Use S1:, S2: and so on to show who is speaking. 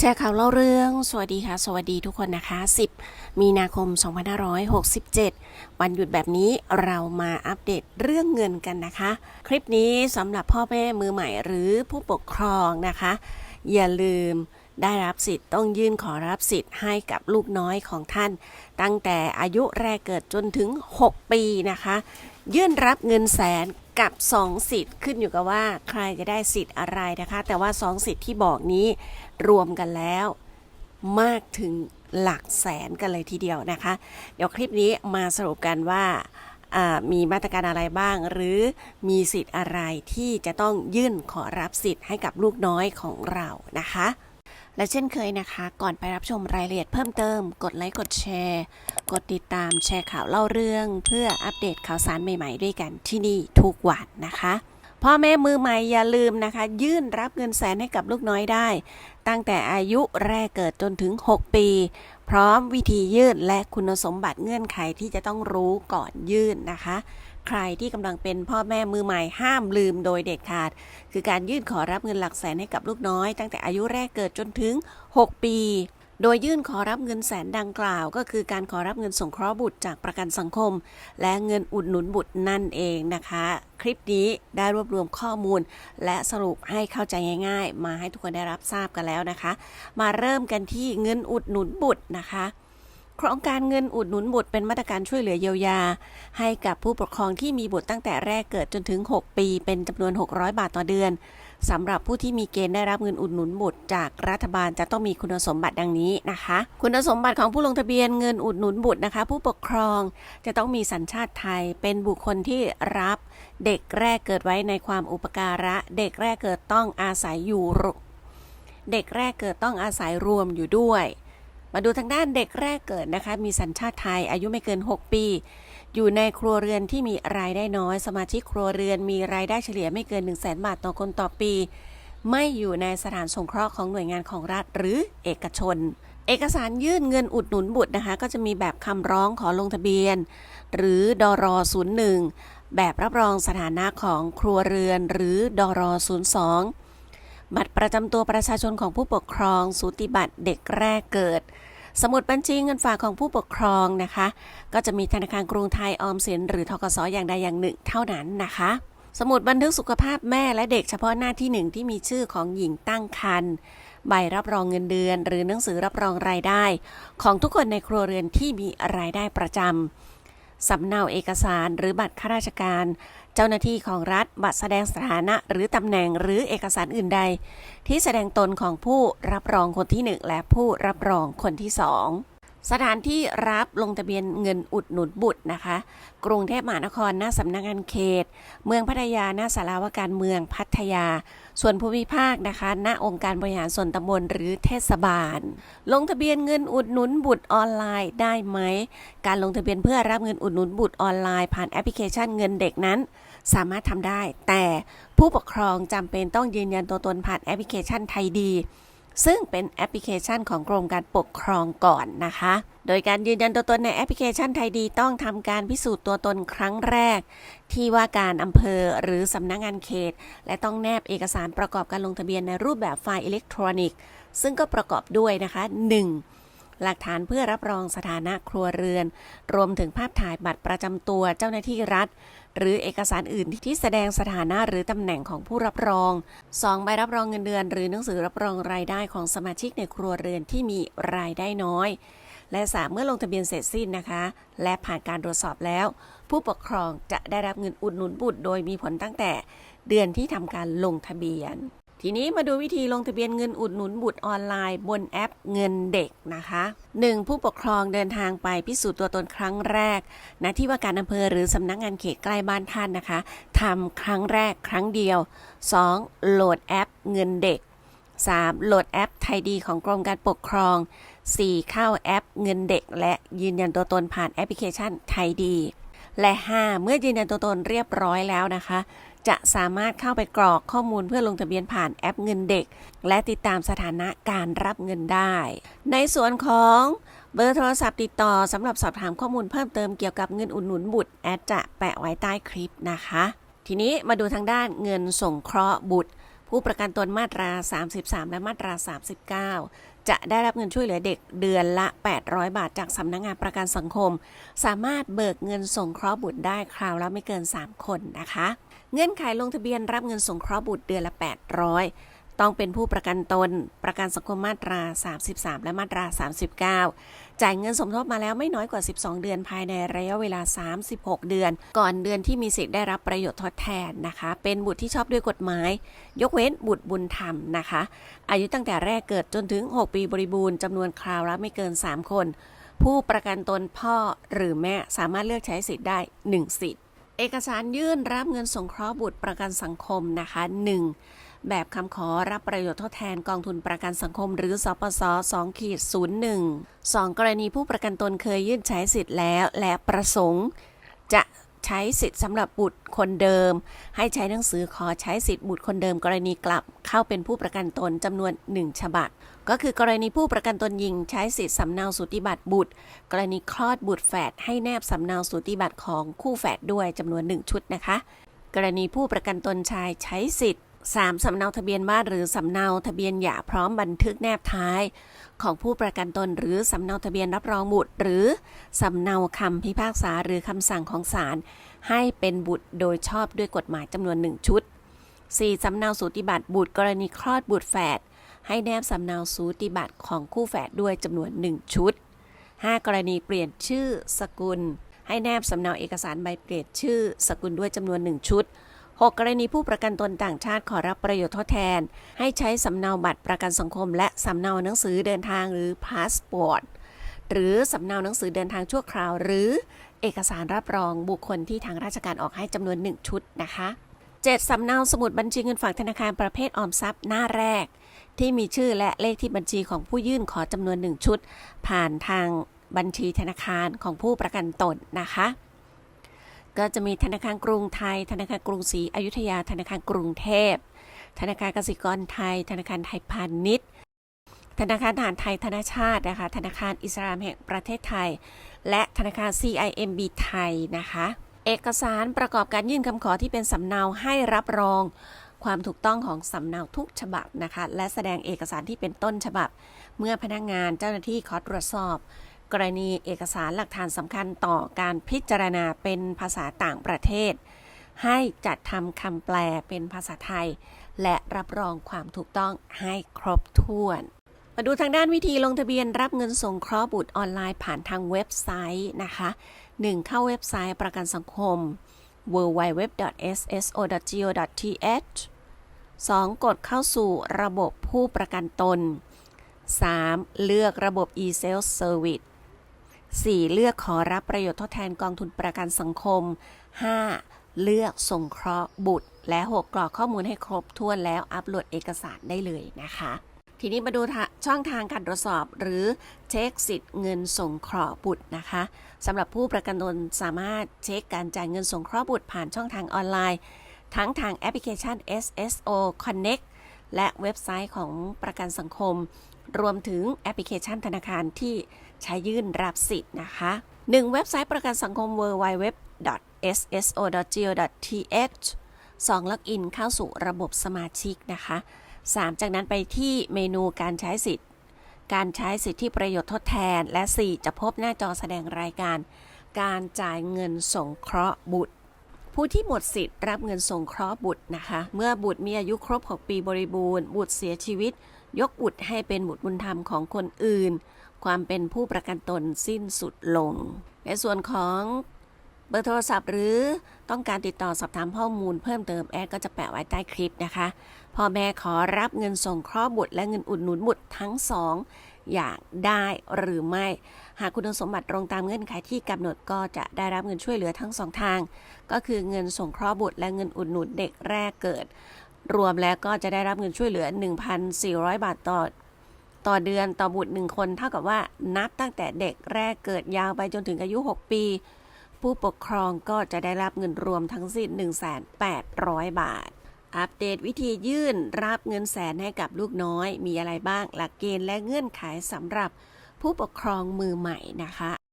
S1: แชร์ข่าวเล่าเรื่อง สวัสดีค่ะ สวัสดีทุกคนนะคะ 10 มีนาคม 2567 วันหยุดแบบนี้เรามาอัปเดตเรื่องเงินกันนะคะ คลิปนี้สำหรับพ่อแม่มือใหม่หรือผู้ปกครองนะคะ อย่าลืม ได้รับสิทธิ์ต้องยื่นขอรับสิทธิ์ให้กับลูกน้อยของท่าน ตั้งแต่อายุแรกเกิดจนถึง 6 ปีนะคะ ยื่นรับเงินแสนกับ 2 สิทธิ์ขึ้นอยู่กับว่าใครจะได้สิทธิ์อะไรนะคะ แต่ว่า 2 สิทธิ์ที่บอกนี้รวมกันแล้วมากถึงหลักแสนกันเลยทีเดียวนะคะ เดี๋ยวคลิปนี้มาสรุปกันว่าอ่ามีมาตรการอะไรบ้าง หรือมีสิทธิ์อะไรที่จะต้องยื่นขอรับสิทธิ์ให้กับลูกน้อยของเรานะคะ และเช่นเคยนะคะ ก่อนไปรับชมรายละเอียดเพิ่มเติม กดไลค์กดแชร์ กดติดตามแชร์ข่าวเล่าเรื่อง เพื่ออัปเดตข่าวสารใหม่ๆ ด้วยกันที่นี่ทุกวันนะคะพ่อแม่มือใหม่อย่าลืมนะคะ ยื่นรับเงินแสนให้กับลูกน้อยได้ ตั้งแต่อายุแรกเกิดจนถึง 6 ปี พร้อมวิธียื่นและคุณสมบัติเงื่อนไขที่จะต้องรู้ก่อนยื่นนะคะ ใครที่กำลังเป็นพ่อแม่มือใหม่ห้ามลืมโดยเด็ดขาด คือการยื่นขอรับเงินหลักแสนให้กับลูกน้อย ตั้งแต่อายุแรกเกิดจนถึง 6 ปี โดยยื่นขอรับเงินแสนดังกล่าว ก็คือการขอรับเงินสงเคราะห์บุตรจากประกันสังคม และเงินอุดหนุนบุตรนั่นเองนะคะ คลิปนี้ได้รวบรวมข้อมูล และสรุปให้เข้าใจง่าย ๆ มาให้ทุกคนได้รับทราบกันแล้วนะคะ มาเริ่มกันที่เงินอุดหนุนบุตรนะคะ โครงการเงินอุดหนุนบุตรเป็นมาตรการช่วยเหลือเยียวยา ให้กับผู้ปกครองที่มีบุตรตั้งแต่แรกเกิดจนถึง 6 ปี เป็นจำนวน 600 บาทต่อเดือนสำหรับผู้ที่มีเกณฑ์ได้รับเงินอุดหนุนบุตรจากรัฐบาลจะต้องมีคุณสมบัติดังนี้นะคะ คุณสมบัติของผู้ลงทะเบียนเงินอุดหนุนบุตรนะคะ ผู้ปกครองจะต้องมีสัญชาติไทย เป็นบุคคลที่รับเด็กแรกเกิดไว้ในความอุปการะ เด็กแรกเกิดต้องอาศัยอยู่รเด็กแรกเกิดต้องอาศัยรวมอยู่ด้วย มาดูทางด้านเด็กแรกเกิดนะคะ มีสัญชาติไทยอายุไม่เกิน 6 ปี อยู่ในครัวเรือนที่มีรายได้น้อย สมาชิกครัวเรือนมีรายได้เฉลี่ยไม่เกิน 1 0 0 0 0แบาทต่อคนต่อปี ไม่อยู่ในสถานสงเคราะห์ของหน่วยงานของรัฐหรือเอกชน เอกสารยื่นเงินอุดหนุนบุตรนะคะ ก็จะมีแบบคำร้องขอลงทะเบียน หรือดร01แบบรับรองสถานะของครัวเรือน หรือดร02 บัตรประจำตัวประชาชนของผู้ปกครอง สูติบัตรเด็กแรกเกิด สมุดบัญชีเงินฝากของผู้ปกครองนะคะ ก็จะมีธนาคารกรุงไทยออมสินหรือทกสอย่างใดอย่างหนึ่งเท่านั้นนะคะ สมุดบันทึกสุขภาพแม่และเด็กเฉพาะหน้าที่หนึ่งที่มีชื่อของหญิงตั้งครรภ์ใบรับรองเงินเดือน หรือหนังสือรับรองรายได้ ของทุกคนในครัวเรือนที่มีรายได้ประจำสำเนาเอกสารหรือบัตรข้าราชการ เจ้าหน้าที่ของรัฐบัตรแสดงสถานะหรือตำแหน่งหรือเอกสารอื่นใด ที่แสดงตนของผู้รับรองคนที่หนึ่งและผู้รับรองคนที่สอง สถานที่รับลงทะเบียนเงินอุดหนุนบุตรนะคะ กรุงเทพมหานครหน้าสำนักงานเขต เมืองพัทยาหน้าสารวการเมืองพัทยา ส่วนภูมิภาคนะคะณองค์การบริหารส่วนตำบลหรือเทศบาล ลงทะเบียนเงินอุดหนุนบุตรออนไลน์ได้ไหม การลงทะเบียนเพื่อรับเงินอุดหนุนบุตรออนไลน์ ผ่านแอปพลิเคชันเงินเด็กนั้น สามารถทำได้ แต่ผู้ปกครองจำเป็นต้องยืนยันตัวตนผ่านแอปพลิเคชันไทยดี ซึ่งเป็นแอปพลิเคชันของกรมการปกครองก่อนนะคะ โดยการยืนยันตัวตนในแอปพลิเคชันไทยดีต้องทำการพิสูจน์ตัวตนครั้งแรก ที่ว่าการอำเภอหรือสำนักงานเขต และต้องแนบเอกสารประกอบการลงทะเบียนในรูปแบบไฟล์อิเล็กทรอนิกส์ ซึ่งก็ประกอบด้วยนะคะ 1. หลักฐานเพื่อรับรองสถานะครัวเรือน รวมถึงภาพถ่ายบัตรประจำตัวเจ้าหน้าที่รัฐ หรือเอกสารอื่นที่แสดงสถานะหรือตำแหน่งของผู้รับรอง 2. ใบรับรองเงินเดือน หรือหนังสือรับรองรายได้ของสมาชิกในครัวเรือนที่มีรายได้น้อย และสามเมื่อลงทะเบียนเสร็จสิ้นนะคะ และผ่านการตรวจสอบแล้ว ผู้ปกครองจะได้รับเงินอุดหนุนบุตรโดยมีผลตั้งแต่เดือนที่ทำการลงทะเบียน ทีนี้มาดูวิธีลงทะเบียนเงินอุดหนุนบุตรออนไลน์บนแอปเงินเด็กนะคะ 1. ผู้ปกครองเดินทางไปพิสูจน์ตัวตนครั้งแรกณที่ว่าการอำเภอหรือสำนักงานเขตใกล้บ้านท่านนะคะทำครั้งแรกครั้งเดียว 2. โหลดแอปเงินเด็ก 3. โหลดแอปไทยดีของกรมการปกครอง 4. เข้าแอปเงินเด็ก และยืนยันตัวตนผ่านแอปพลิเคชันไทยดี และ 5. เมื่อยืนยันตัวตนเรียบร้อยแล้วนะคะ จะสามารถเข้าไปกรอกข้อมูลเพื่อลงทะเบียนผ่านแอปเงินเด็ก และติดตามสถานะการรับเงินได้ ในส่วนของเบอร์โทรศัพท์ติดต่อสำหรับสอบถามข้อมูลเพิ่มเติมเกี่ยวกับเงินอุดหนุนบุตรแอดจะแปะไว้ใต้คลิปนะคะ ทีนี้มาดูทางด้านเงินส่งเคราะห์บุตร ผู้ประกันตนมาตรา 33 และมาตรา 39 จะได้รับเงินช่วยเหลือเด็กเดือนละ 800 บาทจากสำนักงานประกันสังคม สามารถเบิกเงินส่งเคราะห์บุตรได้คราวละไม่เกิน 3 คนนะคะ เงื่อนไขลงทะเบียนรับเงินสงเคราะห์บุตรเดือนละ 800 ต้องเป็นผู้ประกันตน ประกันสังคมมาตรา 33 และมาตรา 39 จ่ายเงินสมทบมาแล้วไม่น้อยกว่า 12 เดือนภายในระยะเวลา 36 เดือน ก่อนเดือนที่มีสิทธิ์ได้รับประโยชน์ทดแทนนะคะ เป็นบุตรที่ชอบด้วยกฎหมาย ยกเว้นบุตรบุญธรรมนะคะ อายุตั้งแต่แรกเกิดจนถึง 6 ปีบริบูรณ์จำนวนคราวละไม่เกิน 3 คน ผู้ประกันตนพ่อหรือแม่สามารถเลือกใช้สิทธิ์ได้ 1 สิทธิ์ เอกสารยื่นรับเงินสงเคราะห์บุตรประกันสังคมนะคะ 1. แบบคำขอรับประโยชน์ทดแทนกองทุนประกันสังคม หรือสปส2ขีด01 2 กรณีผู้ประกันตนเคยยื่นใช้สิทธิ์แล้ว และประสงค์ จะใช้สิทธิ์สำหรับบุตรคนเดิม ให้ใช้หนังสือขอใช้สิทธิ์บุตรคนเดิม กรณีกลับเข้าเป็นผู้ประกันตนจำนวน 1 ฉบับ ก็คือกรณีผู้ประกันตนหญิงใช้สิทธิสำเนาสูติบัตรบุตร กรณีคลอดบุตรแฝดให้แนบสำเนาสูติบัตรของคู่แฝดด้วยจำนวน 1 ชุดนะคะ กรณีผู้ประกันตนชายใช้สิทธิ์ 3. สำเนาทะเบียนบ้านหรือสำเนาทะเบียนหย่าพร้อมบันทึกแนบท้าย ของผู้ประกันตนหรือสำเนาทะเบียนรับรองบุตร หรือสำเนาคำพิพากษาหรือคำสั่งของศาลให้เป็นบุตรโดยชอบด้วยกฎหมายจำนวน 1 ชุด 4. สำเนาสูติบัตรบุตรกรณีคลอดบุตรแฝด ให้แนบสำเนาสูติบัตรของคู่แฝดด้วยจำนวน 1 ชุด 5. กรณีเปลี่ยนชื่อสกุล ให้แนบสำเนาเอกสารใบเปลี่ยนชื่อสกุลด้วยจำนวน 1 ชุด 6 กรณีผู้ประกันตนต่างชาติขอรับประโยชน์ทดแทน ให้ใช้สำเนาบัตรประกันสังคม และสำเนาหนังสือเดินทางหรือพาสปอร์ตหรือสำเนาหนังสือเดินทางชั่วคราว หรือเอกสารรับรองบุคคลที่ทางราชการออกให้จำนวน 1 ชุดนะคะ 7. สำเนาสมุดบัญชีเงินฝากธนาคารประเภทออมทรัพย์หน้าแรก ที่มีชื่อและเลขที่บัญชีของผู้ยื่นขอจำนวน1ชุด ผ่านทางบัญชีธนาคารของผู้ประกันตนนะคะ ก็จะมีธนาคารกรุงไทย ธนาคารกรุงศรีอยุธยา ธนาคารกรุงเทพ ธนาคารกสิกรไทย ธนาคารไทยพาณิชย์ ธนาคารทหารไทยธนาชาตินะคะ ธนาคารอิสลามแห่งประเทศไทย และธนาคาร CIMB ไทยนะคะ เอกสารประกอบการยื่นคำขอที่เป็นสำเนาให้รับรอง ความถูกต้องของสำเนาทุกฉบับนะคะ และแสดงเอกสารที่เป็นต้นฉบับ เมื่อพนักงานเจ้าหน้าที่ขอตรวจสอบ กรณีเอกสารหลักฐานสำคัญต่อการพิจารณาเป็นภาษาต่างประเทศ ให้จัดทำคำแปลเป็นภาษาไทย และรับรองความถูกต้องให้ครบถ้วนมาดูทางด้านวิธีลงทะเบียนรับเงินสงเคราะห์บุตรออนไลน์ผ่านทางเว็บไซต์นะคะ 1. เข้าเว็บไซต์ประกันสังคม www.sso.go.th 2. กดเข้าสู่ระบบผู้ประกันตน 3. เลือกระบบ e-sales service 4. เลือกขอรับประโยชน์ทดแทนกองทุนประกันสังคม 5. เลือกส่งเคราะห์บุตร และ 6 กรอกข้อมูลให้ครบถ้วนแล้วอัปโหลดเอกสารได้เลยนะคะ ทีนี้มาดูช่องทางการตรวจสอบ หรือเช็คสิทธิ์เงินส่งเคราะห์บุตรนะคะสำหรับผู้ประกันตนสามารถเช็คการจ่ายเงินส่งเคราะห์บุตรผ่านช่องทางออนไลน์ ทั้งทางแอปพลิเคชัน SSO Connect และเว็บไซต์ของประกันสังคม รวมถึงแอปพลิเคชันธนาคารที่ใช้ยื่นรับสิทธิ์นะคะ 1. เว็บไซต์ประกันสังคม www.sso.go.th 2. ล็อกอินเข้าสู่ระบบสมาชิกนะคะ 3. จากนั้นไปที่เมนูการใช้สิทธิ์ การใช้สิทธิประโยชน์ทดแทน และ 4. จะพบหน้าจอแสดงรายการ การจ่ายเงินสงเคราะห์บุตร ผู้ที่หมดสิทธิ์รับเงินสงเคราะห์บุตรนะคะ เมื่อบุตรมีอายุครบ 6 ปีบริบูรณ์ บุตรเสียชีวิต ยกบุตรให้เป็นบุตรบุญธรรมของคนอื่น ความเป็นผู้ประกันตนสิ้นสุดลง ในส่วนของเบอร์โทรศัพท์หรือต้องการติดต่อสอบถามข้อมูลเพิ่มเติมแอดก็จะแปะไว้ใต้คลิปนะคะ พ่อแม่ขอรับเงินส่งคราะห์บุตรและเงินอุดหนุนบุตรทั้งสองอยากได้หรือไม่ หากคุณสมบัติตรงตามเงื่อนไขที่กำหนดก็จะได้รับเงินช่วยเหลือทั้งสองทาง ก็คือเงินส่งคราะห์บุตรและเงินอุดหนุนเด็กแรกเกิด รวมแล้วก็จะได้รับเงินช่วยเหลือ 1,400 บาทต่อต่อเดือนต่อบุตร1คน เท่ากับว่านับตั้งแต่เด็กแรกเกิดยาวไปจนถึงอายุ 6 ปี ผู้ปกครองก็จะได้รับเงินรวมทั้งสิ้น 1,800 บาท อัปเดตวิธียื่นรับเงินแสนให้กับลูกน้อย มีอะไรบ้างหลักเกณฑ์และเงื่อนไขสำหรับผู้ปกครองมือใหม่นะคะ